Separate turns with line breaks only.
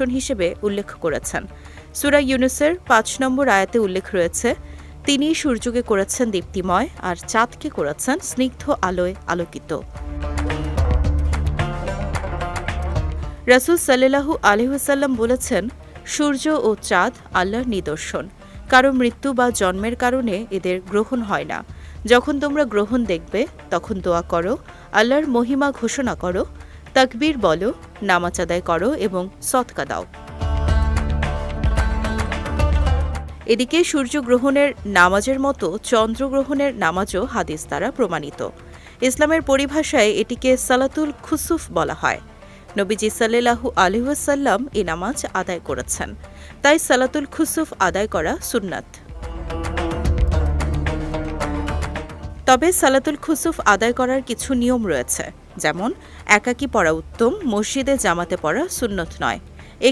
হিসেবে উল্লেখ করেছেন। সুরা ইউনুসের পাঁচ নম্বর আয়াতে উল্লেখ রয়েছে তিনি সূর্যকে করেছেন দীপ্তিময় আর চাঁদকে করেছেন স্নিগ্ধ আলোয় আলোকিত। রাসুল সাল্লাহু আলহিহাসাল্লাম বলেছেন, সূর্য ও চাঁদ আল্লাহর নিদর্শন। কারও মৃত্যু বা জন্মের কারণে এদের গ্রহণ হয় না। যখন তোমরা গ্রহণ দেখবে, তখন দোয়া করো, আল্লাহর মহিমা ঘোষণা করো তাকবীর বলো, নামাজ আদায় করো এবং সৎকা দাও। এদিকে সূর্যগ্রহণের নামাজের মতো চন্দ্রগ্রহণের নামাজও হাদিস দ্বারা প্রমাণিত। ইসলামের পরিভাষায় এটিকে সালাতুল খুসুফ বলা হয়। নবীজি সাল্লাহু আলহাসাল্লাম এ নামাজ আদায় করেছেন। তাই সালাতুল খুসুফ আদায় করা সুন্নাত। তবে সালাতুল খুসুফ আদায় করার কিছু নিয়ম রয়েছে। যেমন একাকী পড়া উত্তম মসজিদে জামাতে পড়া সুন্নত নয়।